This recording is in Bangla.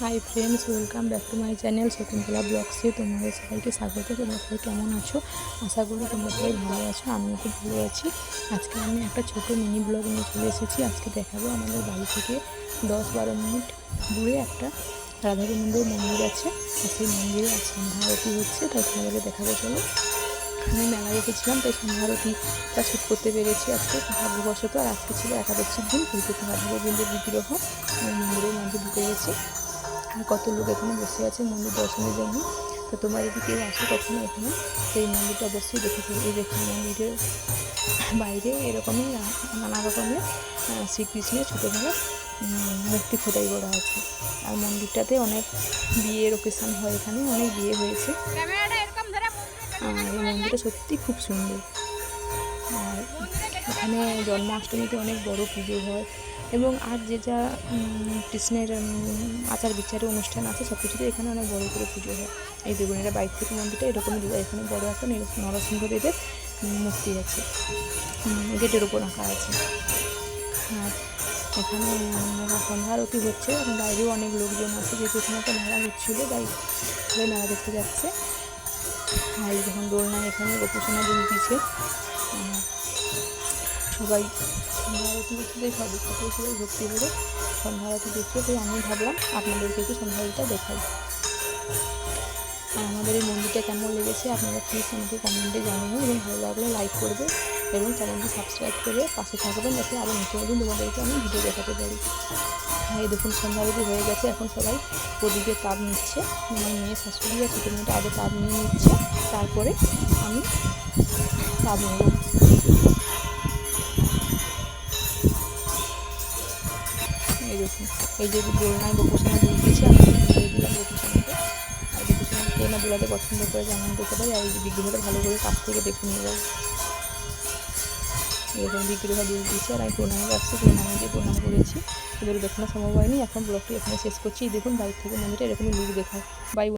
Hi friends welcome back to my channel Shakuntala ব্লগসে তোমাদের সবাইকে স্বাগত, তোমরা সবাই কেমন আছো? আশা করি তোমরা সবাই ভালো আছো, আমিও খুব ভালো আছি। আজকে আমি একটা ছোটো মিনি ব্লগ নিয়ে চলে এসেছি। আজকে দেখাবো আমাদের বাড়ি থেকে দশ বারো মিনিট দূরে একটা রাধাগোবিন্দের মন্দির আছে। আর সেই মন্দিরে আজ সন্ধ্যা আরতি হচ্ছে, তাই তোমাদেরকে দেখাবো, চলো। আমি মেলায় এসেছিলাম তাই সন্ধ্যা আরতিটা শ্যুট করতে পেরেছি আজকে। ভাগ্যবশত আর আজকে ছিল একাদশীর দিন, সেই থেকে রাধাগোবিন্দের বিগ্রহ মন্দিরের মধ্যে ঢুকে গেছি। কত লোক এখানে বসে আছে, মন্দির দর্শনের জন্য। তো তোমরা যদি কেউ আসো কখনো এখানে, সেই মন্দিরটা অবশ্যই দেখেছ এই দেখুন মন্দিরের বাইরে এরকমই নানা রকমের শ্রীকৃষ্ণের ছোটোবেলা মূর্তি খোদাই করা আছে। আর মন্দিরটাতে অনেক বিয়ের ওকেশন হয় এখানে, অনেক বিয়ে হয়েছে। আর এই মন্দিরটা সত্যি খুব সুন্দর। আর এখানে জন্মাষ্টমীতে অনেক বড় পুজো হয় এবং আর যে যা কৃষ্ণের আচার বিচারের অনুষ্ঠান আছে সব কিছুতে এখানে অনেক বড় করে পুজো হয়। এই এটা বাইক থেকে মন্দিরটা এরকমই এখানে বড় একটা নির- নরসিংহদেবের মূর্তি আছে। গেটের উপর আঁকা আছে। আর এখানে সন্ধ্যা আরতি হচ্ছে। বাইরেও অনেক লোকজন আছে। যেহেতু এখানে একটা মেলা হচ্ছিল, তাই মেলা দেখতে যাচ্ছে। আর যখন দোলনায় এখানে গোপোষণা দুলতিছে আর সবাই সন্ধ্যা আরতি দেখতে দেখে সবাই সকলে সবাই ভক্তি করে সন্ধ্যা আরতি দেখতে তাই আমি ভাবলাম আপনাদেরকে একটু সন্ধ্যা আরতিটা দেখাই। আর আমাদের এই মন্দিরটা কেমন লেগেছে আপনারা প্লিজ আমাকে কমেন্টে জানাবেন এবং ভালো লাগলে লাইক করবে এবং চ্যানেলটি সাবস্ক্রাইব করে পাশে থাকবেন যাতে আরও নতুন নতুন তোমাদেরকে আমি ভিডিও দেখাতে পারি। হ্যাঁ এই দেখুন সন্ধ্যা আরতি হয়ে গেছে, এখন সবাই প্রদীপে তাপ নিচ্ছে। আমার মেয়ে শাশুড়ি আর ছোটো মেয়েটা আগে তাপ নিয়ে নিচ্ছে, তারপরে আমি তাপ নেব এই দেখুন এই যে দোলনায় আমি দিয়ে দিলাম আর না দোলাতে পছন্দ করে দিতে পারি, আর এই বিগ্রহটা ভালো করে কাছ থেকে দেখে নিয়ে এরকম বিগ্রহ দুল দিয়েছে, আর আমি প্রণাম রাখছি প্রণাম দিয়ে প্রণাম করেছি। এবার দেখানো সম্ভব হয়নি, এখন ব্লগটি এখানে শেষ করছি। দেখুন বাইক থেকে মন্দিরে এরকমই লুক দেখায়। বাই